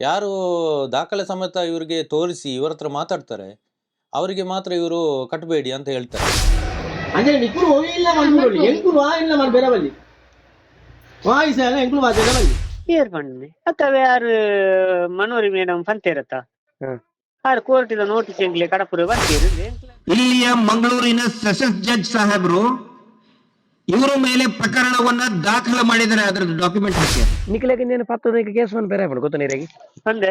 ಯಾರು ದಾಖಲೆ ಸಮೇತ ಇವರಿಗೆ ತೋರಿಸಿ ಇವರ ಹತ್ರ ಮಾತಾಡ್ತಾರೆ ಅವರಿಗೆ ಮಾತ್ರ ಇವರು ಕಟ್ಟಬೇಡಿ ಅಂತ ಹೇಳ್ತಾರೆ. ಅಂದ್ರೆ ನಿಕ್ಕುರು ಹೋಗಿ ಇಲ್ಲ ಮಾಡ್ಬಿಡೋಳಿ ಎಂಕುಲು ವಾ ಇಲ್ಲ ಮಾಡಿ ಬೇರೆ ಬಲ್ಲಿ ವಾಯಿಸ ಬೇರೆ ಬಲ್ಲಿ ಏರ್ ಅತ್ತವ ಯಾರು ಮನೋರಿ ಮೇಡಮ್ ಪಂತೇರತ್ತ ಹ್ಮ್. ಯಾರು ಕೋರ್ಟಿದ ನೋಟಿಸ್ ಎಂಗ್ಲೆ ಕಡಪುರ ಬರ್ತೀರಿ? ಇಲ್ಲಿಯ ಮಂಗಳೂರಿನ ಸೆಷನ್ಸ್ ಜಡ್ಜ್ ಸಾಹೇಬರು ಇವರ ಮೇಲೆ ಪ್ರಕರಣವನ್ನ ದಾಖಲು ಮಾಡಿದರೆ ಅದರ ಡಾಕ್ಯುಮೆಂಟ್ ಹಾಕಿ. ನಿಖಿಲಗೆ ನೀನು ಪತ್ತದಕ್ಕೆ ಕೇಸ್ ಒಂದು ಬೇರೆ ಆಗ್ಬಿಡು ಗೊತ್ತಾ ನೀರಾಗಿ? ಅಂದೆ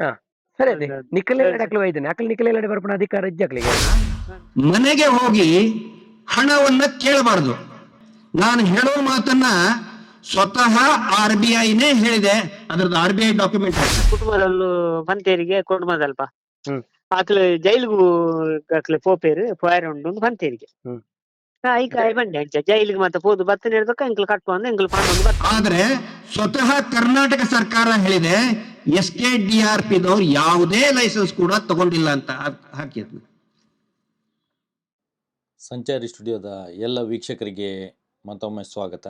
ಹಾ ಸರಿ ಅದೇ. ನಿಖಿಲ್ ಅಕ್ಲು ಒಯ್ತಾನೆ ಅಕ್ಲು ನಿಖಲೆ ಲಡೆ ಬರ್ಪಣ ಅಧಿಕಾರ ಇಜ್ಜಕ್ಲಿಗೆ ಮನೆಗೆ ಹೋಗಿ ಹಣವನ್ನ ಕೇಳಬಾರದು. ನಾನು ಹೇಳೋ ಮಾತನ್ನ ಸ್ವತಃ ಆರ್ ಬಿ ಐನೇ ಹೇಳಿದೆ. ಅದ್ರದ್ದು ಆರ್ ಬಿ ಐ ಡಾಕ್ಯುಮೆಂಟ್ ಹಾಕಿ. ಕುಟುಂಬದಲ್ಲೂ ಪಂತೇರಿಗೆ ಕುಟುಂಬದಲ್ಪ. ಹ್ಮ್. ಆಕ್ಲು ಜೈಲು ಆಕ್ಲು ಪೋಪೇರು ಪೋಯರ್ ಉಂಡು ಪಂತೇರಿಗೆ ಹ್ಮ್. ಐಕ ಬಂಡೆ ಅಂಚ ಜೈಲಿಗೆ ಮತ್ತೆ ಬತ್ತನೆ ಆದ್ರೆ ಸ್ವತಃ ಕರ್ನಾಟಕ ಸರ್ಕಾರ ಹೇಳಿದೆ ಎಸ್ ಕೆ ಡಿ ಆರ್ ಪಿದವ್ರು ಯಾವುದೇ ಲೈಸೆನ್ಸ್ ಕೂಡ ತಗೊಂಡಿಲ್ಲ ಅಂತ ಹಾಕ್- ಹಾಕಿದ್ನು. ಸಂಚಾರಿ ಸ್ಟುಡಿಯೋದ ಎಲ್ಲ ವೀಕ್ಷಕರಿಗೆ ಮತ್ತೊಮ್ಮೆ ಸ್ವಾಗತ.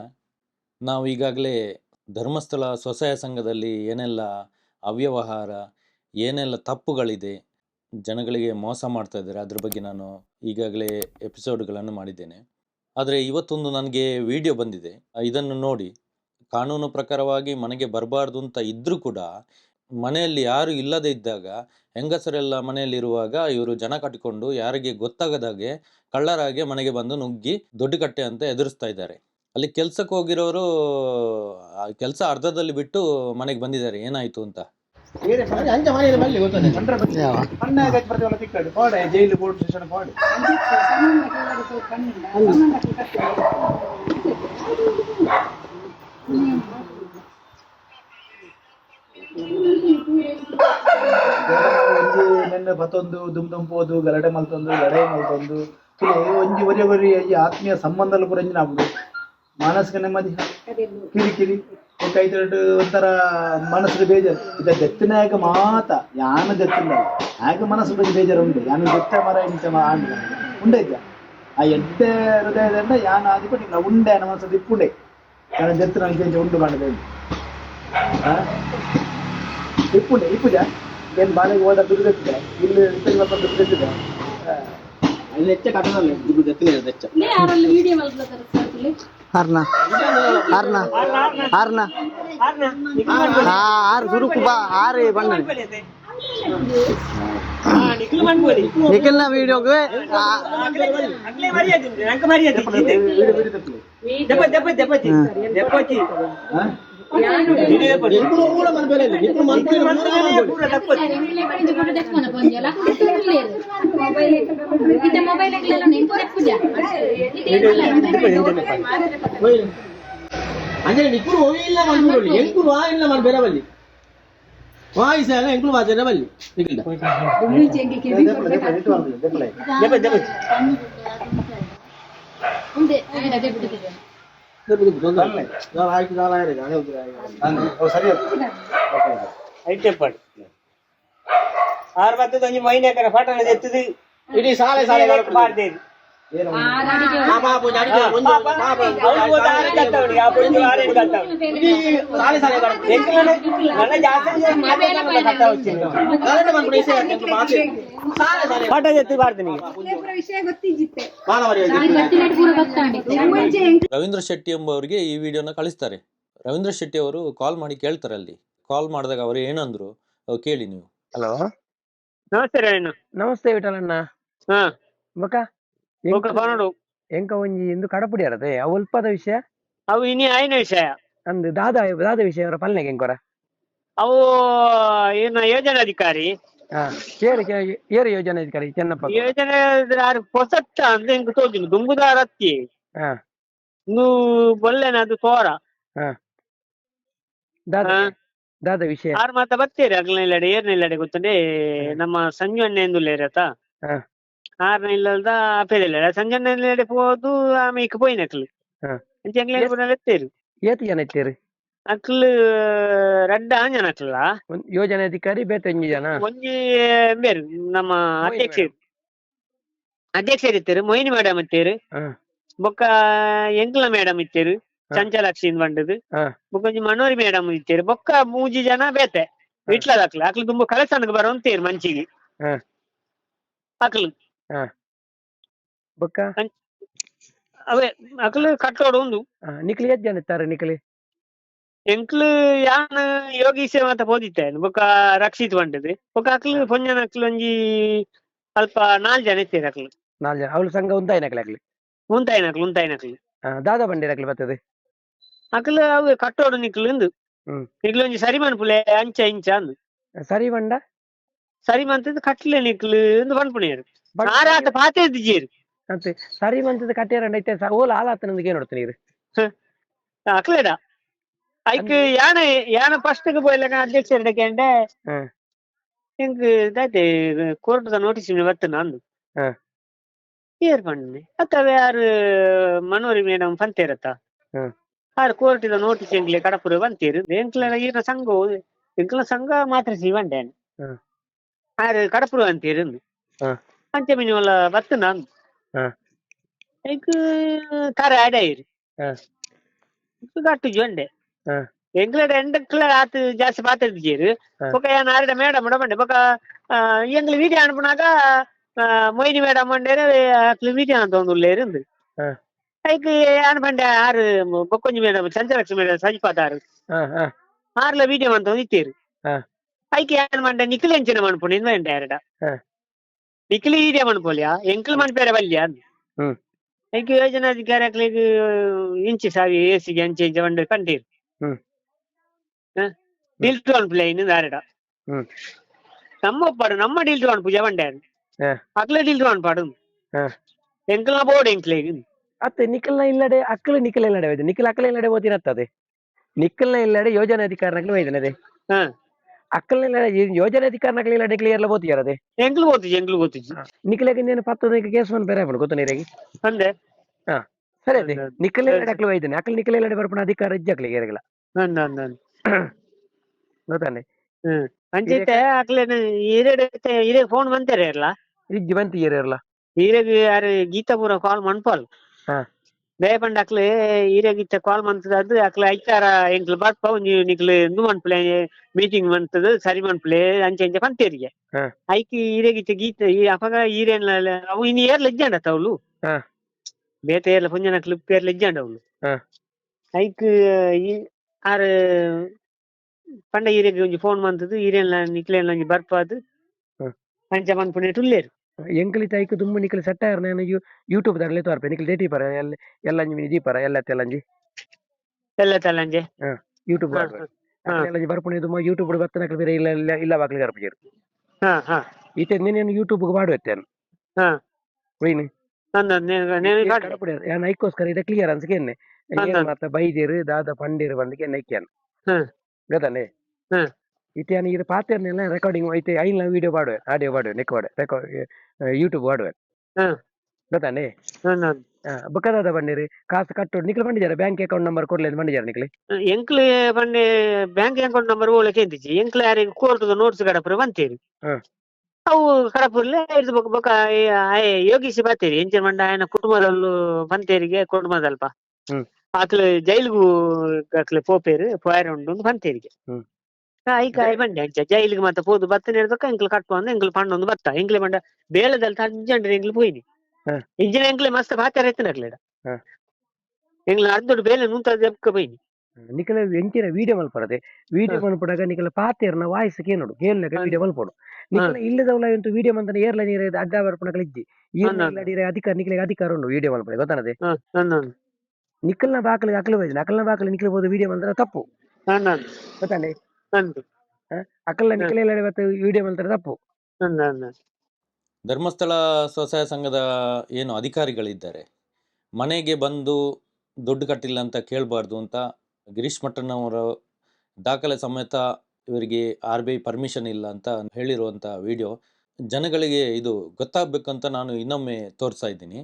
ನಾವು ಈಗಾಗಲೇ ಧರ್ಮಸ್ಥಳ ಸ್ವಸಹಾಯ ಸಂಘದಲ್ಲಿ ಏನೆಲ್ಲ ಅವ್ಯವಹಾರ ಏನೆಲ್ಲ ತಪ್ಪುಗಳಿದೆ ಜನಗಳಿಗೆ ಮೋಸ ಮಾಡ್ತಾ ಇದ್ದಾರೆ. ಅದ್ರ ಬಗ್ಗೆ ನಾನು ಈಗಾಗಲೇ ಎಪಿಸೋಡ್ಗಳನ್ನು ಮಾಡಿದ್ದೇನೆ. ಆದರೆ ಇವತ್ತೊಂದು ನನಗೆ ವಿಡಿಯೋ ಬಂದಿದೆ. ಇದನ್ನು ನೋಡಿ ಕಾನೂನು ಪ್ರಕಾರವಾಗಿ ಮನೆಗೆ ಬರಬಾರ್ದು ಅಂತ ಇದ್ದರೂ ಕೂಡ ಮನೆಯಲ್ಲಿ ಯಾರು ಇಲ್ಲದೆ ಇದ್ದಾಗ, ಹೆಂಗಸರೆಲ್ಲ ಮನೆಯಲ್ಲಿರುವಾಗ ಇವರು ಜನ ಕಟ್ಟಿಕೊಂಡು ಯಾರಿಗೆ ಗೊತ್ತಾಗದಾಗೆ ಕಳ್ಳರಾಗೆ ಮನೆಗೆ ಬಂದು ನುಗ್ಗಿ ದೊಡ್ಡ ಕಟ್ಟೆ ಅಂತ ಎದುರಿಸ್ತಾ ಇದ್ದಾರೆ. ಅಲ್ಲಿ ಕೆಲಸಕ್ಕೆ ಹೋಗಿರೋರು ಕೆಲಸ ಅರ್ಧದಲ್ಲಿ ಬಿಟ್ಟು ಮನೆಗೆ ಬಂದಿದ್ದಾರೆ. ಏನಾಯಿತು ಅಂತ? ಬೇರೆ ಮಾಡಿ ಅಂಚ ಮನೆಯಲ್ಲಿ ಬಲ್ಲಿ ಗೊತ್ತದೆ ಅಣ್ಣ ಗಚ್ಚ ಬರ್ತೀವಲ್ಲ ತಿಕ್ಕಡು ಕೋಡೆ ಜೈಲು ಪೊಲೀಸ್ ಸ್ಟೇಷನ್ ಕೋಡೆ ಒಂಜಿ ನೆನ್ನೆ ಬತ್ತೊಂದು ದುಮ್ ದುಂಪೋದು ಗಲಾಟೆ ಮಲ್ತೊಂದು ಲಡಾಯಿ ಮಲ್ತೊಂದು ಕಿಲೆ ಒಂಜಿ ಒರಿ ಒರಿ ಈ ಆತ್ಮೀಯ ಸಂಬಂಧಲು ಪೂರ ಎಂಜಿನ ಆಗ್ಬಿಡು ಮಾನಸಿಕ ನೆಮ್ಮದಿ ಕಿರಿ ಕಿರಿ ಕೈತೊಟ್ಟು ಒಂಥರ ಮನಸ್ಸಿಗೆ ಬೇಜಾರು. ಇದ ದತ್ತಿನಾಯಕ ಮಾತ ಯಾನ ದತ್ತಿಲ್ಲ. ಆಗ ಮನಸ್ಸು ಬಗ್ಗೆ ಬೇಜಾರು ಉಂಟು. ಯಾನು ದತ್ತ ಮರ ಇಂಚ ಆಂಡ ಉಂಡೈತ ಆ ಎಡ್ಡೆ ಹೃದಯದಿಂದ ಯಾನ ಆದಿಪಟ್ಟು ಇಲ್ಲ ಉಂಡೆ ನಮ್ಮ ಮನಸ್ಸು ಇಪ್ಪುಂಡೆ ಯಾನ ದತ್ತಿನ ಇಂಚ ಉಂಡು ಮಾಡಿದೆ ಇಪ್ಪುಂಡೆ ಇಪ್ಪುಜ ಏನು ಬಾಳೆಗೆ ಹೋದ ದುಡ್ಡು ದತ್ತಿದೆ? ಇಲ್ಲಿ ದತ್ತಿದೆ? ಅಲ್ಲಿ ಹೆಚ್ಚ ಕಟ್ಟದಲ್ಲ ದುಡ್ಡು ದತ್ತಿಲ್ಲ ಹೆಚ್ಚ ಹರ್ನ ಹರ್ನ ಹರ್ನ ಹಾ ಆರು ಸುರುಕು ಬಾ ಆರು ಬಂದ ನಿಖಿಲ್ ಮಾಡ್ಬೋದಿ ನಿಖಿಲ್ನ ವಿಡಿಯೋಗೆ ಅಗ್ಲೇ ಮರ್ಯಾದೆ ಉಂಟು, ನಂಗೆ ಮರ್ಯಾದೆ ಇದ್ದಿದ್ದೆ. ದೆಪ್ಪ ದೆಪ್ಪ ದೆಪ್ಪಚ್ಚಿ ದೆಪ್ಪಚ್ಚಿ ಎಲ್ರು ಕೂಡ ಮನ್ಪೇಲೆ ಇಲ್ಲ. ಇಬ್ರು ಮನ್ಪೇಲೆ ಇಲ್ಲ. ಪೂರ ದೆಪ್ಪಚ್ಚಿ ಮೊಬೈಲ್ ಮೊಬೈಲ್ ನೆನ್ಪು ಹೋಯ್ಲಿ. ಅಂದ್ರೆ ನಿಕ್ಕುರು ಹೋಗಿ ಇಲ್ಲ ಮಾಡ್ಬಿಡೋಳಿ ಎಂಕುಲು ವಾ ಇಲ್ಲ ಮಾಡಿ ಬೇರೆ ಬಲ್ಲಿ ವಾಯಿಸ ಎಂಕುಲು ವಾ ಬೇರೆ ಬಲ್ಲಿ ನಿಖಿಲ್ದ. ದೆಪ್ಪಲೆ, ದೆಪ್ಪಲೆ, ಇಟ್ಟು ಮಾಡ್ಬಿಡಿ, ದೆಪ್ಪಲೆ. ದೆಪ್ಪ ದೆಪ್ಪಚ್ಚಿ ಮುಂದೆ ರವೀಂದ್ರ ಶೆಟ್ಟಿ ಎಂಬವರಿಗೆ ಈ ವಿಡಿಯೋನ ಕಳಿಸ್ತಾರೆ ರವೀಂದ್ರ ಶೆಟ್ಟಿ ಅವರು ಕಾಲ್ ಮಾಡಿ ಕೇಳ್ತಾರೆ ಅಲ್ಲಿ ಕಾಲ್ ಮಾಡಿದಾಗ ಅವರು ಏನಂದ್ರು ಕೇಳಿ ನೀವು ಹಲೋ ನಮಸ್ತೆ ನಮಸ್ತೆ ವಿಠಲಣ್ಣ ಹಾ ಬಕ ಫೋನ್ ಎಂಕ ಒಂಜಿ ಇಂದು ಕಡಪುಡಿ ಉಲ್ಪದ ವಿಷಯ? ಅವು ಇನಿ ಆಯ್ನ ವಿಷಯ. ಅಂದ್ ದಾದ ದಾದ ವಿಷಯ ಅವರ ಪಲ್ನೆಗೆ ಎಂಕೊರ? ಅವು ಏನ ಯೋಜನಾಧಿಕಾರಿ? ಏರು ಏರು ಯೋಜನೆ ಅಧಿಕಾರಿ ಚೆನ್ನಪ್ಪ ಯೋಜನೆ ಹೊಸತ್ತ ಅಂದ್ರೆ ಇಂಕ ತೋಜಿನ ದುಂಬುದಾರ ಅತ್ತಿ. ಹಾ. ಇಂದು ಬೊಲ್ಲೆನ ಅದು ತೋರ ದಾದ ಹಾ. ದಾದ ವಿಷಯ. ಆರು ಮಾತ ಬರ್ತೀರಿ ಅಗ್ಲನೆಲ್ಲಡೆ ಏರ್ನೆಲ್ಲಡೆ ಗೊತ್ತಂಡೆ ನಮ್ಮ ಸಂಜು ಅಣ್ಣ ಎಂದು ಲೇರತ ಹಾ. ಆರ್ನ ಇಲ್ಲದ ಅಪೇದೆಲ್ಲ ಸಂಜು ಅಣ್ಣ ಎಲ್ಲೆಡೆ ಹೋದು ಆಮೇಲೆ ಇಕ್ಕ ಪೋಯಿನ ಅಕ್ಲು ಹಾ. ಅಂಚೆ ಪುನಃ ಎತ್ತೇರು ಏತು ಜನ ಇತ್ತೀರಿ? ಅಕ್ಲು ರಡ್ಡ ಆಂಜನ ಅಕ್ಲ ಒಂದ್ ಯೋಜನೆ ಅಧಿಕಾರಿ ಬೇತೆ ಒಂಜಿ ಜನ? ಒಂಜಿ ಬೇರು ನಮ್ಮ ಅಧ್ಯಕ್ಷರು. ಅಧ್ಯಕ್ಷರು ಇತ್ತೇರು ಮೊಯ್ನಿ ಮೇಡಮ್ ಇತ್ತೇರು. ಹಾ. ಬೊಕ್ಕ ಎಂಕ್ಲ ಮೇಡಮ್ ಇತ್ತೇರು ಹಾ. ಚಂಚಲಾಕ್ಷಿ ಬಂಡದು. ಹಾ. ಬೊಕ್ಕ ಒಂಜಿ ಮನೋರಿ ಮೇಡಮ್ ಇತ್ತೇರು. ಬೊಕ್ಕ ಮೂಜಿ ಜನ ಬೇತೆ. ಇಟ್ಲದ ಅಕ್ಲು ಅಕ್ಲು ತುಂಬ ಕಳಸನಕ್ಕೆ ಬರುವಂತೇರು ಮಂಚಿಗೆ ಹಾ. ಅಕ್ಲು. ಬೊಕ್ಕ? ಅವೇ ಅಕ್ಲು ಕಟ್ಟೋಡು ಒಂದು. ಆ, ನಿಕ್ಲಿ ಎಷ್ಟ್ ಜನ ಇತ್ತಾರೆ ನಿಕ್ಲಿ? ಎಂಕ್ಲು ಯಾನ್ ಯೋಗೀಶ ಮಾತ ಪೋದಿತ್ತೆ ಬೊಕ ರಕ್ಷಿತ್ ಬಂಡದೆ ಬೊಕ ಅಕ್ಲು ಪೊಂಜನ ಅಕ್ಲು ಒಂಜಿ ಅಲ್ಪ ನಾಲ್ ಜನ ಇತ್ತೇರು ಅಕ್ಲು. ನಾಲ್ ಜನ. ಅವಳು ಸಂಘ ಉಂತಾಯಿನಕ್ಲೆ ಆಗ್ಲಿ ಉಂತಾಯ್ನಕ್ಲು ಉಂತಾಯ್ನಕ್ಲು ದಾದ ಬಂಡಿರಕ್ಲಿ ಬರ್ತದೆ. ಅಕ್ಲು ಅವು ಕಟ್ಟೋಡು ನಿಕ್ಲು ಇಂದು. ಹ್ಮ್. ನಿಕ್ಲು ಒಂಜಿ ಸರಿ ಮನ್ಪುಲೆ ಅಂಚ ಇಂಚ ಅಂದು. ಸರಿ ಬಂಡ ಸರಿ ಮಂತದ ಕಟ್ಲೆ ನಿಕ್ಲು ಇಂದು ಪನ್ಪುಣಿಯರು ಬಟ್ ಆರಾತ ಪಾತೆ ಇದ್ದೀರು ಅಂತೆ ಸರಿ ಮಂತದ ಕಟ್ಟಿಯಾರಂಡ ಐತೆ ಸ- ಓಲ ಆಲಾತನಂದಿಗೆ ಏನ್ ನೋಡ್ತೀನಿ ನೀರು ಅಕ್ಲೇಡ ಐಕ್ ಯಾನ ಯಾನ ಫಸ್ಟ್ ಪೋಯ್ಲಕ ಅಧ್ಯಕ್ಷ ಹಿಡಕಂಡೆ ಹ್ಮ್. ಇಂಕ್ ದಾತೆ ಕೋರ್ಟ್ ದ ನೋಟಿಸ್ ಬರ್ತನ ಅಂದು ಹ್ಮ್. ಏರ್ ಪಂಡ್ನೆ ಅತ್ತವೆ ಯಾರು ಮನೋರಿ ಮೇಡಮ್ ಪಂತೇರತ್ತ ಹ್ಮ್. ಆರು ಕೋರ್ಟ್ ದ ನೋಟಿಸ್ ಎಂಕ್ಲೆ ಕಡಪುರ ಬಂತೇರು ಎಂಕ್ಲ ಈನ ಸಂಘ ಎಂಕ್ಲ ಸಂಘ ಮಾತ್ರ ಸಿವಂಡೆ ಹ್ಮ್. ಆರು ಕಡಪುರ ಅಂತೇರು ಹ್ಮ್. ಅಂಚೆ ಒಲ್ಲ ಬರ್ತನ ಅಂದು ಹ್ಮ್. ಐಕ್ ತರ ಆಡಾಯಿರು ಹ್ಮ್. ಗಟ್ಟು ಜೊಂಡೆ ಹ್ಮ್. ಎಂಗ್ಲಡ್ ಎಂಡಕ್ಲ ಆತ್ ಜಾಸ್ತಿ ಪಾತಿರ್ಜೀರು ಹ್ಮ್. ಬೊಕ ಯಾನ್ ಆರ್ಡ ಮೇಡಮ್ ಡಮಂಡೆ ಬೊಕ ಎಂಗ್ಲ ವಿಡಿಯೋ ಅನ್ಪುನಾಗ ಮೊಯ್ನಿ ಮೇಡಮ್ ಅಂಡೇರೆ ಅಕ್ಲು ವಿಡಿಯೋ ಅಂತ ಒಂದು ಉಳ್ಳೇರಿಂದು ಹ್ಮ್. ಐಕ್ ಯಾನ್ ಬಂಡೆ ಆರು ಬೊಕ್ಕೊಂಜಿ ಮೇಡಮ್ ಚಂಚಲಕ್ಷ್ಮಿ ಮೇಡಮ್ ಸಜಿಪಾದಾರು ಹಾ ಹಾ ಆರ್ಲ ವಿಡಿಯೋ ಅಂತ ಒಂದು ಇತ್ತೀರು ಹ್ಮ್. ಐಕ್ ಯಾನ್ ಮಂಡೆ ನಿಖಿಲ್ ಎಂಚಿನ ಮನ್ಪುಣ ಇಂದ ಎಂಡೆ ಎರಡ ಹ್ಮ್. ನಿಖಿಲ್ ವಿಡಿಯೋ ಮನ್ಪೋಲ್ಯಾ ಎಂಕ್ಲ್ ಮನ್ಪೇರೆ ಬಲ್ಯ ಹ್ಮ್. ಐಕ್ ಯೋಜನಾಧಿಕಾರಿ ಅಕ್ಲಿಗ್ ಇಂಚಿ ಸಾವಿ ಏಸಿಗೆ ಅಂಚೆ ಇಂಚೆ ಕಂಡೀರು. ಡೀಲ್ ಟು ಅನ್ ಪ್ಲೇನ್ ಹ್ಮ್. ನಮ್ಮ ಪಾಡು ನಮ್ಮ ಡೀಲ್ ಅನ್ ಪೂಜೆ ಹಾ. ಅಕ್ಲ ಡೀಲ್ ಟು ಅನ್ ಪಾಡು ಹಾ. ಎಂಕ್ಲ ಬೋರ್ಡ್ ಎಂಕ್ಲೆ ಅತ್ತೆ ನಿಖಲ್ನ ಇಲ್ಲಡೆ ಅಕ್ಕಲು ನಿಖಲ್ ಇಲ್ಲಡೆ ಹೋಯ್ತು ನಿಖಿಲ್ ಅಕ್ಕಲ ಇಲ್ಲಡೆ ಓದಿನತ್ತದೆ ನಿಖಲ್ನ ಇಲ್ಲಡೆ ಯೋಜನೆ ಅಧಿಕಾರನಕ್ಲೆ ಹೋಯ್ದನದೆ ಹಾ. ಯೋಜನೆ ಅಧಿಕಾರನಕ್ಲೆ ಇಲ್ಲಡೆ ಕ್ಲಿಯರ್ಲ ಓದಿಯಾರದೆ ಎಂಕ್ಲು ಗೊತ್ತಿಜಿ ಎಂಕ್ಲು ಗೊತ್ತಿಜಿ ನಿಖಿಲಗೆ ನೀನು ಪತ್ತದ ಕೇಸ್ ಒಂದು ಬೇರೆ ಗೊತ್ತ ನೀರಿಗೆ ಅಂದೆ ಸರಿ ಅದೇ. ನಿಖಲ್ ಅಕ್ಲು ಹೋಯ್ತಾನೆ ಅಕ್ಕಲ್ ನಿಖಲ್ ಇಲ್ಲಡೆ ಬರ್ಪಣ ಅಧಿಕಾರ ಇಜ್ಜಕ್ಲಿಗೆ ಏರಗಲ ಅಂದ ಅಂದ ಅಂದ ಗೊತ್ತಾನೆ ಅಂಜಿತೆ ಅಕ್ಲೇನ ಹಿರೇಡ್ ಹಿರೇ ಫೋನ್ ಬಂತಾರೆ ಅಲ್ಲ? ಇಜ್ಜಿ ಬಂತಿ ಏರಲ್ಲ ಹಿರೇಗ್ ಯಾರು ಗೀತಾಪುರ ಕಾಲ್ ಮಣ್ಪಾಲ್ ಹಾ. ದಯಪಂಡ ಅಕ್ಲೆ ಹಿರೇ ಗೀತ ಕಾಲ್ ಮಂತದ ಅದು ಅಕ್ಲೆ ಐತಾರ ಎಂಕ್ಲು ಬರ್ಪ ಒಂಜಿ ನಿಕ್ಲು ಎಂದು ಮನ್ಪುಲೆ ಮೀಟಿಂಗ್ ಮಂತದ ಸರಿ ಮನ್ಪುಲೆ ಅಂಚೆ ಅಂಚೆ ಪಂತೇರಿಗೆ ಹಾ. ಐಕಿ ಹಿರೇ ಗೀತ ಗೀತ ಈ ಅಪಗ ಹಿರೇನ್ ಅವು ಇನ್ನು ಏರ್ ಲಜ್ಜಾಂಡತ್ತ ಅವಳು ಹಾ. ಬೇತೆ ಏರ್ಲ ಪುಂಜನ ಕ್ಲಿಪ್ ಏರ್ ಲಜ್ಜಾಂಡ ಅವಳು ಹಾ. ಐಕ್ ಈ ಆರ್ ಪಂಡ ಹಿರೇಗೆ ಒಂಜಿ ಫೋನ್ ಮಂತದು ಹಿರೇನ್ಲ ನಿಕ್ಲೇನ್ಲ ಒಂಜಿ ಬರ್ಪಾದು ಹ್ಮ್. ಅಂಚೆ ಮನ್ಪುನೆ ಟುಲ್ಲೇರು ಎಂಕಲಿ ತೈಕು ತುಂಬ ನಿಖಲ್ ಸೆಟ್ ನಾನು ಯೂಟ್ಯೂಬ್ ದಾರ್ಲೆ ತೋರ್ಪೆ. ನಿಖಲ್ ದೇಟಿ ಪರ ಎಲ್ಲ ಎಲ್ಲ ಅಂಜಿ ದೀಪರ ಎಲ್ಲ ತೆಲ್ಲಂಜಿ ಎಲ್ಲ ಯೂಟ್ಯೂಬ್ ಹಾ, ಹಾ. ಎಲ್ಲ ಬರ್ಪಣೆ ತುಂಬ ಯೂಟ್ಯೂಬ್ ಬತ್ತನಕಲ್ ಬೇರೆ ಇಲ್ಲ ಇಲ್ಲ ಇಲ್ಲ ಬಾಕ್ಲಿ ಗರ್ಪಜೇರು ಹಾ ಹಾ. ಈತೆ ನೀನೇನು ಯೂಟ್ಯೂಬ್ ಮಾಡುತ್ತೇನೆ ಹಾ. ನಂದು ನೇನು ಐಕೋಸ್ಕರ ಇದೆ ಕ್ಲಿಯರ್ ಅನ್ಸ್ಕೆನ್ನೆ ಹೌದು. ಏನ್ ಮಾತ ಬೈದಿರು ದಾದ ಪಂಡಿರು ಬಂದಕ್ಕೆ ನೈಕ್ಯಾನ್ ಹ್ಮ್. ಗದನೆ? ಹ್ಮ್. എനിക്ക് ഇത് പാത്തേരുന്നെല്ലാം റെക്കോർഡിങ് പോയിട്ട് അതിനെല്ലാം വീഡിയോ പാടുവേൻ ആഡിയോ പാടുവേൻ നെക്ക് പാടുവേൻ റെക്കോർഡ് യൂട്യൂബ್ പാടുവേൻ ಗೊತ್ತಾನೆ? ಬುಕ್ಕದಾದ ಬಂಡೀರಿ ಕಾಸು ಕಟ್ಟು ನಿಕ್ಲು ಬಂಡಿದ್ದಾರೆ ಬ್ಯಾಂಕ್ ಅಕೌಂಟ್ ನಂಬರ್ ಕೊಡ್ಲೇನು ಬಂಡಿದ್ದಾರೆ ನಿಕ್ಲಿ ಎಂಕ್ಲೆ ಬಂಡಿ ಬ್ಯಾಂಕ್ ಅಕೌಂಟ್ ನಂಬರ್ ಓಲೆ ಚೇಂದಿಜಿ ಎಂಕ್ಲೆ ಯಾರಿಗೆ ಕೋರ್ಟದ ನೋಟ್ಸ್ ಕಡಪುರ ಬಂತೀರಿ? ಅವು ಕಡಪುರ್ಲೆ ಇದು ಬೊಕ್ಕ ಯೋಗಿಸಿ ಬರ್ತೀರಿ ಎಂಚಿನ ಮಂಡ ಆಯ್ನ ಕುಟುಂಬದಲ್ಲೂ ಬಂತೇರಿಗೆ ಕುಟುಂಬದಲ್ಪ. ಆತಲೆ ಜೈಲ್ಗೂ ಅತ್ಲೆ ಪೋಪೇರು ಪೋಯರ್ ಉಂಡು ಬಂತೇರಿಗೆ. ಕಾಯಿ ಬಂಡೆ ಅಂಚ ಜೈಲಿಗೆ ಮತ್ತೆ ಪೋದು ಬತ್ತ ಹಿಡ್ದಕ್ಕ ಎಂಕ್ಲು ಅಂದ್ ಎಂಕ್ಲು ಪಂಡ ಒಂದು ಬತ್ತ ಎಂಕ್ಲೆ ಮಂಡ ಬೇಲದಲ್ಲಿ ತಜ್ಜಂಡ್ರೆ ಎಂಕ್ಲು ಪೋಯ್ನಿ. ಇಂಜಿನ ಎಂಕ್ಲೆ ಮಸ್ತ್ ಪಾತ್ರ ಎತ್ತನಕ್ಲೇಡ. ಎಂಕ್ಲು ಅರ್ಧೊಡು ಬೇಲೆ ನೂತ ಜಪ್ಕ ಪೋಯ್ನಿ ನಿಖಲ ಎಂಚಿನ ವಿಡಿಯೋ ಮಲ್ಪಡದೆ ವಿಡಿಯೋ ಮಲ್ಪಡಾಗ ನಿಖಲ ಪಾತೆರ್ನ ವಾಯ್ಸ್ ಕೇನೋಡು ಕೇಳಕ. ವಿಡಿಯೋ ಮಲ್ಪಡು. ನಿಖಲ ಇಲ್ಲದವಲ ಎಂತು ವಿಡಿಯೋ ಮಂತನ ಏರ್ಲ ನೀರ ಅಡ್ಡ ಬರ್ಪಣಕಲ ಇಜ್ಜಿ. ಇಲ್ಲಡಿರ ಅಧಿಕಾರ ನಿಖಲಿಗೆ ಅಧಿಕಾರ ಉಂಡು ವಿಡಿಯೋ ಮಲ್ಪಡೆ ಗೊತ್ತಾನದೆ? ನಿಖಲ್ನ ಬಾಕಲಿಗೆ ಅಕಲು ಹೋಯ್ತು ಅಕಲ್ನ ಬಾಕಲಿ ನಿಖಲ್ ಬೋದು ವಿಡಿಯೋ ಮಲ್ತರ ತಪ್ಪು. ಗೊತ್ತಾನೆ ಇವತ್ತು ವಿಡಿಯೋ ಮಾಡ್ತಾರೆ ತಪ್ಪು. ಧರ್ಮಸ್ಥಳ ಸ್ವಸಹಾಯ ಸಂಘದ ಏನು ಅಧಿಕಾರಿಗಳಿದ್ದಾರೆ. ಮನೆಗೆ ಬಂದು ದುಡ್ಡು ಕಟ್ಟಿಲ್ಲ ಅಂತ ಕೇಳಬಾರ್ದು ಅಂತ ಗಿರೀಶ್ ಮಟ್ಟಣ್ಣವರು ದಾಖಲೆ ಸಮೇತ ಇವರಿಗೆ ಆರ್ ಬಿ ಐ ಪರ್ಮಿಷನ್ ಇಲ್ಲ ಅಂತ ಹೇಳಿರುವಂಥ ವಿಡಿಯೋ ಜನಗಳಿಗೆ ಇದು ಗೊತ್ತಾಗಬೇಕಂತ ನಾನು ಇನ್ನೊಮ್ಮೆ ತೋರಿಸ್ತಾ ಇದ್ದೀನಿ.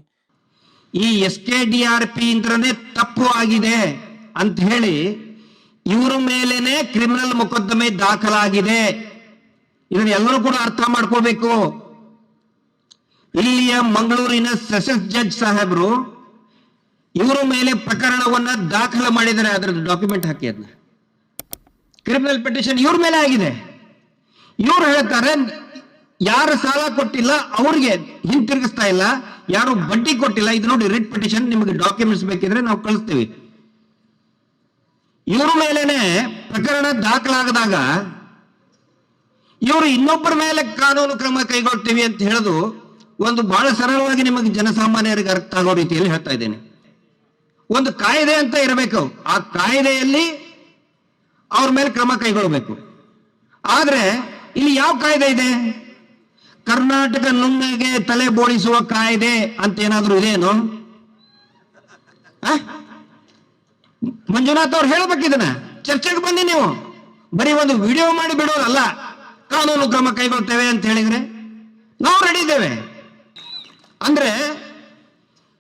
ಈ S K D R P ಇಂತ್ರನೇ ತಪ್ಪು ಆಗಿದೆ ಅಂತ ಹೇಳಿ ಇವ್ರ ಮೇಲೇನೆ ಕ್ರಿಮಿನಲ್ ಮೊಕದ್ದಮೆ ದಾಖಲಾಗಿದೆ. ಇದನ್ನ ಎಲ್ಲರೂ ಕೂಡ ಅರ್ಥ ಮಾಡ್ಕೋಬೇಕು. ಇಲ್ಲಿಯ ಮಂಗಳೂರಿನ ಸೆಷನ್ಸ್ ಜಡ್ಜ್ ಸಾಹೇಬರು ಇವರ ಮೇಲೆ ಪ್ರಕರಣವನ್ನ ದಾಖಲು ಮಾಡಿದರೆ ಅದರ ಡಾಕ್ಯುಮೆಂಟ್ ಹಾಕಿ ಅದನ್ನ ಕ್ರಿಮಿನಲ್ ಪಿಟಿಷನ್ ಇವ್ರ ಮೇಲೆ ಆಗಿದೆ. ಇವ್ರು ಹೇಳ್ತಾರೆ, ಯಾರು ಸಾಲ ಕೊಟ್ಟಿಲ್ಲ, ಅವ್ರಿಗೆ ಹಿಂತಿರುಗಿಸ್ತಾ ಇಲ್ಲ. ಯಾರು ಬಡ್ಡಿ ಕೊಟ್ಟಿಲ್ಲ, ಇದು ನೋಡಿ ರಿಟ್ ಪಿಟಿಷನ್ ನಿಮಗೆ ಡಾಕ್ಯುಮೆಂಟ್ಸ್ ಬೇಕಿದ್ರೆ ನಾವು ಕಳಿಸ್ತೀವಿ. ಇವ್ರ ಮೇಲೇನೆ ಪ್ರಕರಣ ದಾಖಲಾಗದಾಗ ಇವರು ಇನ್ನೊಬ್ಬರ ಮೇಲೆ ಕಾನೂನು ಕ್ರಮ ಕೈಗೊಳ್ತೀವಿ ಅಂತ ಹೇಳೋದು ಒಂದು ಬಹಳ ಸರಳವಾಗಿ ನಿಮಗೆ ಜನಸಾಮಾನ್ಯರಿಗೆ ಅರ್ಥ ಆಗೋ ರೀತಿಯಲ್ಲಿ ಹೇಳ್ತಾ ಇದ್ದೇನೆ. ಒಂದು ಕಾಯ್ದೆ ಅಂತ ಇರಬೇಕು. ಆ ಕಾಯ್ದೆಯಲ್ಲಿ ಅವ್ರ ಮೇಲೆ ಕ್ರಮ ಕೈಗೊಳ್ಳಬೇಕು ಆದ್ರೆ ಇಲ್ಲಿ ಯಾವ ಕಾಯ್ದೆ ಇದೆ? ಕರ್ನಾಟಕ ನುಂಗಿಗೆ ತಲೆ ಬೋಳಿಸುವ ಕಾಯ್ದೆ ಅಂತ ಏನಾದ್ರೂ ಇದೇನು? ಮಂಜುನಾಥ್ ಅವ್ರು ಹೇಳ್ಬೇಕಿದನ ಚರ್ಚೆಗೆ ಬನ್ನಿ ನೀವು. ಬರೀ ಒಂದು ವಿಡಿಯೋ ಮಾಡಿ ಬಿಡೋದಲ್ಲ ಕಾನೂನು ಕ್ರಮ ಕೈಗೊಳ್ತೇವೆ ಅಂತ ಹೇಳಿದ್ರೆ ನಾವು ರೆಡಿ ಇದ್ದೇವೆ. ಅಂದ್ರೆ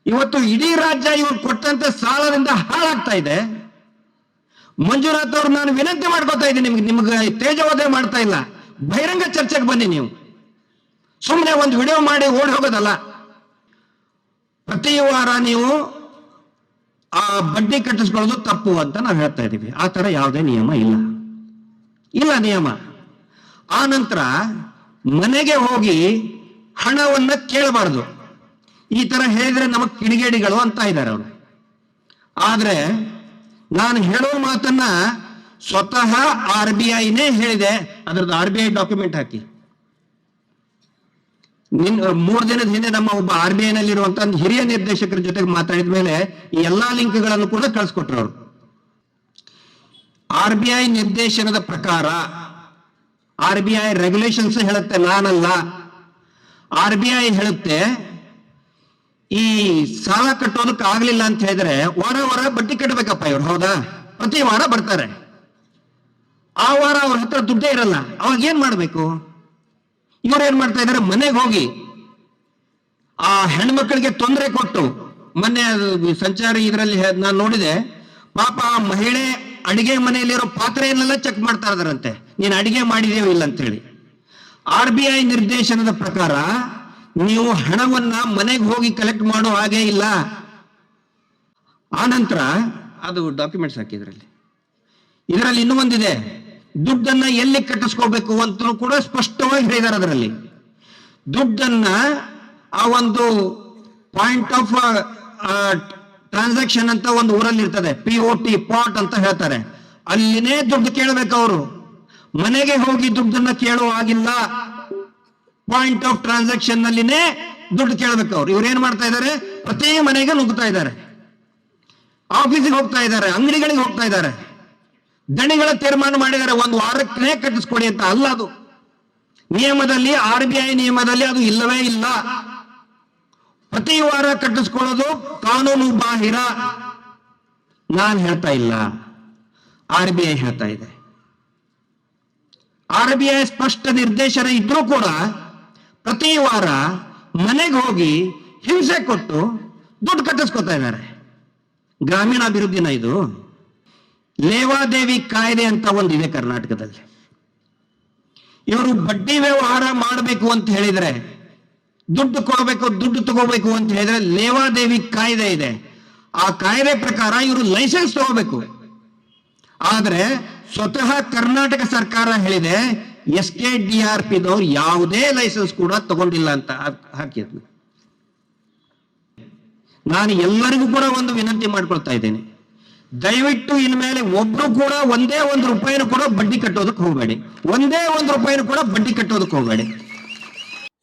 ಇವತ್ತು ಇಡೀ ರಾಜ್ಯ ಇವ್ರು ಕೊಟ್ಟಂತ ಸಾಲದಿಂದ ಹಾಳಾಗ್ತಾ ಇದೆ. ಮಂಜುನಾಥ್ ಅವ್ರು ನಾನು ವಿನಂತಿ ಮಾಡ್ಕೋತಾ ಇದ್ದೀನಿ. ನಿಮ್ಗೆ ನಿಮ್ಗೆ ತೇಜವೋದಯ ಮಾಡ್ತಾ ಇಲ್ಲ. ಬಹಿರಂಗ ಚರ್ಚೆಗೆ ಬನ್ನಿ ನೀವು. ಸುಮ್ಮನೆ ಒಂದು ವಿಡಿಯೋ ಮಾಡಿ ಓಡಿ ಹೋಗೋದಲ್ಲ. ಪ್ರತಿ ವಾರ ನೀವು ಆ ಬಡ್ಡಿ ಕಟ್ಟಿಸ್ಕೊಳ್ಳೋದು ತಪ್ಪು ಅಂತ ನಾವು ಹೇಳ್ತಾ ಇದ್ದೀವಿ ಆ ತರ ಯಾವುದೇ ನಿಯಮ ಇಲ್ಲ. ಇಲ್ಲ ನಿಯಮ. ಆ ನಂತರ ಮನೆಗೆ ಹೋಗಿ ಹಣವನ್ನ ಕೇಳಬಾರ್ದು. ಈ ತರ ಹೇಳಿದ್ರೆ ನಮಗ್ ಕಿಡಿಗೇಡಿಗಳು ಅಂತ ಇದ್ದಾರೆ ಅವರು. ಆದ್ರೆ ನಾನು ಹೇಳೋ ಮಾತನ್ನ ಸ್ವತಃ ಆರ್ ಬಿ ಐನೇ ಹೇಳಿದೆ. ಅದ್ರದ್ದು ಆರ್ ಬಿ ಐ ಡಾಕ್ಯುಮೆಂಟ್ ಹಾಕಿ. ನಿನ್ ಮೂರ್ ದಿನದ ಹಿಂದೆ ನಮ್ಮ ಒಬ್ಬ ಆರ್ ಬಿ ಐ ನಲ್ಲಿರುವಂತ ಹಿರಿಯ ನಿರ್ದೇಶಕರ ಜೊತೆಗೆ ಮಾತಾಡಿದ ಮೇಲೆ ಈ ಎಲ್ಲಾ ಲಿಂಕ್ಗಳನ್ನು ಕೂಡ ಕಳ್ಸಿಕೊಟ್ರು ಅವರು. ಆರ್ ಬಿ ಐ ನಿರ್ದೇಶನದ ಪ್ರಕಾರ ಆರ್ ಬಿ ಐ ರೆಗ್ಯುಲೇಷನ್ಸ್ ಹೇಳುತ್ತೆ, ನಾನಲ್ಲ. ಆರ್ ಬಿ ಐ ಹೇಳುತ್ತೆ, ಈ ಸಾಲ ಕಟ್ಟೋದಕ್ಕೆ ಆಗ್ಲಿಲ್ಲ ಅಂತ ಹೇಳಿದ್ರೆ ವಾರ ವಾರ ಬಡ್ಡಿ ಕಟ್ಟಬೇಕಪ್ಪ ಇವ್ರು, ಹೌದಾ? ಪ್ರತಿ ವಾರ ಬರ್ತಾರೆ. ಆ ವಾರ ಅವ್ರ ಹತ್ರ ದುಡ್ಡೇ ಇರಲ್ಲ. ಅವಾಗ ಏನ್ ಮಾಡ್ಬೇಕು? ಇವ್ರು ಏನ್ ಮಾಡ್ತಾ ಇದಾರೆ? ಮನೆಗೆ ಹೋಗಿ ಆ ಹೆಣ್ಮಕ್ಳಿಗೆ ತೊಂದರೆ ಕೊಟ್ಟು ಮೊನ್ನೆ ಸಂಚಾರಿ ಇದರಲ್ಲಿ ನಾನು ನೋಡಿದೆ, ಪಾಪ ಆ ಮಹಿಳೆ ಅಡಿಗೆ ಮನೆಯಲ್ಲಿರೋ ಪಾತ್ರೆಯನ್ನೆಲ್ಲ ಚೆಕ್ ಮಾಡ್ತಾ ಇದಾರಂತೆ. ನೀನು ಅಡಿಗೆ ಮಾಡಿದೇವು ಇಲ್ಲ ಅಂತ ಹೇಳಿ ಆರ್ ಬಿ ಐ ನಿರ್ದೇಶನದ ಪ್ರಕಾರ ನೀವು ಹಣವನ್ನ ಮನೆಗೆ ಹೋಗಿ ಕಲೆಕ್ಟ್ ಮಾಡೋ ಹಾಗೆ ಇಲ್ಲ. ಆ ನಂತರ ಅದು ಡಾಕ್ಯುಮೆಂಟ್ಸ್ ಹಾಕಿದ್ರಲ್ಲಿ ಇದರಲ್ಲಿ ಇನ್ನೂ ಒಂದಿದೆ. ದುಡ್ಡನ್ನ ಎಲ್ಲಿ ಕಟ್ಟಿಸ್ಕೋಬೇಕು ಅಂತ ಕೂಡ ಸ್ಪಷ್ಟವಾಗಿ ಹೇಳಿದ್ದಾರೆ ಅದರಲ್ಲಿ. ದುಡ್ಡನ್ನ ಆ ಒಂದು ಪಾಯಿಂಟ್ ಆಫ್ ಟ್ರಾನ್ಸಾಕ್ಷನ್ ಅಂತ ಒಂದು ಊರಲ್ಲಿ ಇರ್ತದೆ. ಪಿ ಒ ಟಿ ಪಾಟ್ ಅಂತ ಹೇಳ್ತಾರೆ. ಅಲ್ಲಿನೇ ದುಡ್ಡು ಕೇಳಬೇಕು ಅವರು. ಮನೆಗೆ ಹೋಗಿ ದುಡ್ಡನ್ನ ಕೇಳೋ ಆಗಿಲ್ಲ ಪಾಯಿಂಟ್ ಆಫ್ ಟ್ರಾನ್ಸಾಕ್ಷನ್ ನಲ್ಲಿನೇ ದುಡ್ಡು ಕೇಳಬೇಕು ಅವ್ರು. ಇವ್ರು ಏನ್ ಮಾಡ್ತಾ ಇದ್ದಾರೆ? ಪ್ರತಿ ಮನೆಗೆ ನುಗ್ಗುತ್ತಾ ಇದ್ದಾರೆ. ಆಫೀಸಿಗೆ ಹೋಗ್ತಾ ಇದ್ದಾರೆ. ಅಂಗಡಿಗಳಿಗೆ ಹೋಗ್ತಾ ಇದ್ದಾರೆ. ದಣಿಗಳ ತೀರ್ಮಾನ ಮಾಡಿದರೆ ಒಂದು ವಾರಕ್ಕೆ ಕಟ್ಟಿಸ್ಕೊಡಿ ಅಂತ ಅಲ್ಲ ಅದು. ನಿಯಮದಲ್ಲಿ ಆರ್ ಬಿ ನಿಯಮದಲ್ಲಿ ಅದು ಇಲ್ಲವೇ ಇಲ್ಲ. ಪ್ರತಿ ವಾರ ಕಟ್ಟಿಸ್ಕೊಳ್ಳೋದು ಕಾನೂನು ಬಾಹಿರ. ನಾನು ಹೇಳ್ತಾ ಇಲ್ಲ. ಆರ್ ಬಿ ಐ ಹೇಳ್ತಾ ಇದೆ. ಆರ್ ಬಿ ಐ ಸ್ಪಷ್ಟ ನಿರ್ದೇಶನ ಇದ್ರೂ ಕೂಡ ಪ್ರತಿ ವಾರ ಮನೆಗೆ ಹೋಗಿ ಹಿಂಸೆ ಕೊಟ್ಟು ದುಡ್ಡು ಕಟ್ಟಿಸ್ಕೊತಾ ಇದ್ದಾರೆ. ಗ್ರಾಮೀಣಾಭಿವೃದ್ಧಿನ ಇದು. ಲೇವಾದೇವಿ ಕಾಯ್ದೆ ಅಂತ ಒಂದಿದೆ ಕರ್ನಾಟಕದಲ್ಲಿ. ಇವರು ಬಡ್ಡಿ ವ್ಯವಹಾರ ಮಾಡಬೇಕು ಅಂತ ಹೇಳಿದ್ರೆ, ದುಡ್ಡು ಕೊಡಬೇಕು, ದುಡ್ಡು ತಗೋಬೇಕು ಅಂತ ಹೇಳಿದ್ರೆ ಲೇವಾದೇವಿ ಕಾಯ್ದೆ ಇದೆ. ಆ ಕಾಯ್ದೆ ಪ್ರಕಾರ ಇವರು ಲೈಸೆನ್ಸ್ ತಗೋಬೇಕು. ಆದ್ರೆ ಸ್ವತಃ ಕರ್ನಾಟಕ ಸರ್ಕಾರ ಹೇಳಿದೆ, S K D R P ದವ್ರು ಯಾವುದೇ ಲೈಸೆನ್ಸ್ ಕೂಡ ತಗೊಂಡಿಲ್ಲ ಅಂತ ಹಾಕ್- ನಾನು ಎಲ್ಲರಿಗೂ ಕೂಡ ಒಂದು ವಿನಂತಿ ಮಾಡ್ಕೊಳ್ತಾ ಇದ್ದೇನೆ. ದಯವಿಟ್ಟು ಇನ್ಮೇಲೆ ಒಬ್ರು ಕೂಡ ಒಂದೇ ಒಂದು ರೂಪಾಯಿನೂ ಕೂಡ ಬಡ್ಡಿ ಕಟ್ಟೋದಕ್ಕೆ ಹೋಗಬೇಡಿ. ಒಂದೇ ಒಂದು ರೂಪಾಯಿನೂ ಕೂಡ ಬಡ್ಡಿ ಕಟ್ಟೋದಕ್ಕೆ ಹೋಗಬೇಡಿ.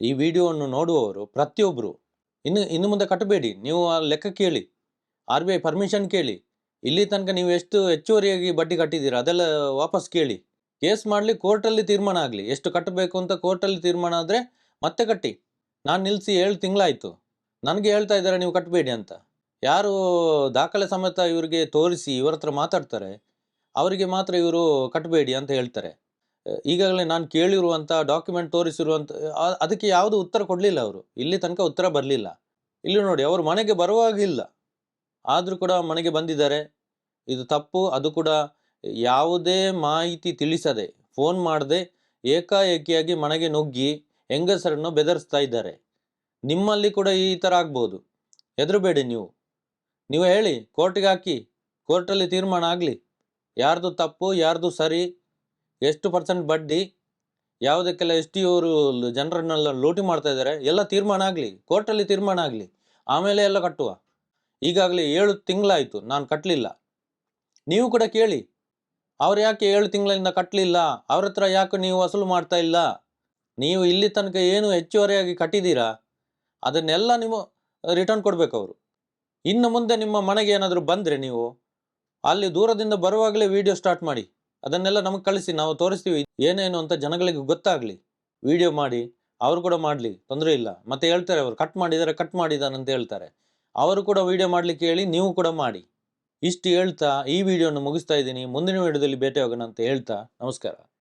ಈ ವಿಡಿಯೋವನ್ನು ನೋಡುವವರು ಪ್ರತಿಯೊಬ್ರು ಇನ್ನು ಇನ್ನು ಮುಂದೆ ಕಟ್ಟಬೇಡಿ. ನೀವು ಆ ಲೆಕ್ಕ ಕೇಳಿ ಆರ್ ಬಿ ಐ ಪರ್ಮಿಷನ್ ಕೇಳಿ, ಇಲ್ಲಿ ತನಕ ನೀವು ಎಷ್ಟು ಹೆಚ್ಚುವರಿಯಾಗಿ ಬಡ್ಡಿ ಕಟ್ಟಿದ್ದೀರಾ ಅದೆಲ್ಲ ವಾಪಸ್ ಕೇಳಿ. ಕೇಸ್ ಮಾಡಲಿ, ಕೋರ್ಟಲ್ಲಿ ತೀರ್ಮಾನ ಆಗಲಿ. ಎಷ್ಟು ಕಟ್ಟಬೇಕು ಅಂತ ಕೋರ್ಟಲ್ಲಿ ತೀರ್ಮಾನ ಆದರೆ ಮತ್ತೆ ಕಟ್ಟಿ. ನಾನು ನಿಲ್ಲಿಸಿ ಏಳು ತಿಂಗಳಾಯಿತು. ನನಗೆ ಹೇಳ್ತಾ ಇದ್ದಾರೆ ನೀವು ಕಟ್ಟಬೇಡಿ ಅಂತ. ಯಾರು ದಾಖಲೆ ಸಮೇತ ಇವರಿಗೆ ತೋರಿಸಿ ಇವರ ಹತ್ರ ಮಾತಾಡ್ತಾರೆ, ಅವರಿಗೆ ಮಾತ್ರ ಇವರು ಕಟ್ಟಬೇಡಿ ಅಂತ ಹೇಳ್ತಾರೆ. ಈಗಾಗಲೇ ನಾನು ಕೇಳಿರುವಂಥ ಡಾಕ್ಯುಮೆಂಟ್ ತೋರಿಸಿರುವಂಥ ಅದಕ್ಕೆ ಯಾವುದು ಉತ್ತರ ಕೊಡಲಿಲ್ಲ ಅವರು. ಇಲ್ಲಿ ತನಕ ಉತ್ತರ ಬರಲಿಲ್ಲ. ಇಲ್ಲಿ ನೋಡಿ, ಅವರು ಮನೆಗೆ ಬರುವಾಗಿಲ್ಲ. ಆದರೂ ಕೂಡ ಮನೆಗೆ ಬಂದಿದ್ದಾರೆ. ಇದು ತಪ್ಪು, ಅದು ಕೂಡ ಯಾವುದೇ ಮಾಹಿತಿ ತಿಳಿಸದೆ, ಫೋನ್ ಮಾಡದೆ ಏಕಾಏಕಿಯಾಗಿ ಮನೆಗೆ ನುಗ್ಗಿ ಹೆಂಗಸರನ್ನು ಬೆದರಿಸ್ತಾ ಇದ್ದಾರೆ. ನಿಮ್ಮಲ್ಲಿ ಕೂಡ ಈ ಥರ ಆಗ್ಬೋದು. ಹೆದರಬೇಡಿ ನೀವು. ನೀವು ಹೇಳಿ, ಕೋರ್ಟಿಗೆ ಹಾಕಿ, ಕೋರ್ಟಲ್ಲಿ ತೀರ್ಮಾನ ಆಗಲಿ. ಯಾರ್ದು ತಪ್ಪು, ಯಾರ್ದು ಸರಿ, ಎಷ್ಟು ಪರ್ಸೆಂಟ್ ಬಡ್ಡಿ, ಯಾವುದಕ್ಕೆಲ್ಲ ಎಷ್ಟು ಇವರು ಜನರನ್ನೆಲ್ಲ ಲೂಟಿ ಮಾಡ್ತಾ ಇದ್ದಾರೆ, ಎಲ್ಲ ತೀರ್ಮಾನ ಆಗಲಿ, ಕೋರ್ಟಲ್ಲಿ ತೀರ್ಮಾನ ಆಗಲಿ. ಆಮೇಲೆ ಎಲ್ಲ ಕಟ್ಟುವ. ಈಗಾಗಲೇ ಏಳು ತಿಂಗಳಾಯಿತು, ನಾನು ಕಟ್ಟಲಿಲ್ಲ ನೀವು ಕೂಡ ಕೇಳಿ. ಅವ್ರು ಯಾಕೆ ಏಳು ತಿಂಗಳಿಂದ ಕಟ್ಟಲಿಲ್ಲ ಅವ್ರ ಹತ್ರ ಯಾಕೆ ನೀವು ವಸೂಲು ಮಾಡ್ತಾ ಇಲ್ಲ? ನೀವು ಇಲ್ಲಿ ತನಕ ಏನು ಹೆಚ್ಚುವರಿಯಾಗಿ ಕಟ್ಟಿದ್ದೀರಾ? ಅದನ್ನೆಲ್ಲ ನೀವು ರಿಟರ್ನ್ ಕೊಡಬೇಕು ಅವರು. ಇನ್ನು ಮುಂದೆ ನಿಮ್ಮ ಮನೆಗೆ ಏನಾದರೂ ಬಂದರೆ ನೀವು ಅಲ್ಲಿ ದೂರದಿಂದ ಬರುವಾಗಲೇ ವಿಡಿಯೋ ಸ್ಟಾರ್ಟ್ ಮಾಡಿ. ಅದನ್ನೆಲ್ಲ ನಮಗೆ ಕಳಿಸಿ, ನಾವು ತೋರಿಸ್ತೀವಿ. ಏನೇನು ಅಂತ ಜನಗಳಿಗೆ ಗೊತ್ತಾಗಲಿ. ವಿಡಿಯೋ ಮಾಡಿ, ಅವರು ಕೂಡ ಮಾಡಲಿ, ತೊಂದರೆ ಇಲ್ಲ. ಮತ್ತೆ ಹೇಳ್ತಾರೆ ಅವರು, ಕಟ್ ಮಾಡಿದ್ದಾರೆ ಕಟ್ ಮಾಡಿದ್ದಾನೆ ಅಂತ ಹೇಳ್ತಾರೆ. ಅವರು ಕೂಡ ವಿಡಿಯೋ ಮಾಡಲಿಕ್ಕೆ ಹೇಳಿ, ನೀವು ಕೂಡ ಮಾಡಿ. ಇಷ್ಟು ಹೇಳ್ತಾ, ಈ ವಿಡಿಯೋನ ಮುಗಿಸ್ತಾ ಇದ್ದೀನಿ. ಮುಂದಿನ ವಿಡಿಯೋದಲ್ಲಿ ಭೇಟಿ ಹೋಗೋಣ ಅಂತ ಹೇಳ್ತಾ, ನಮಸ್ಕಾರ.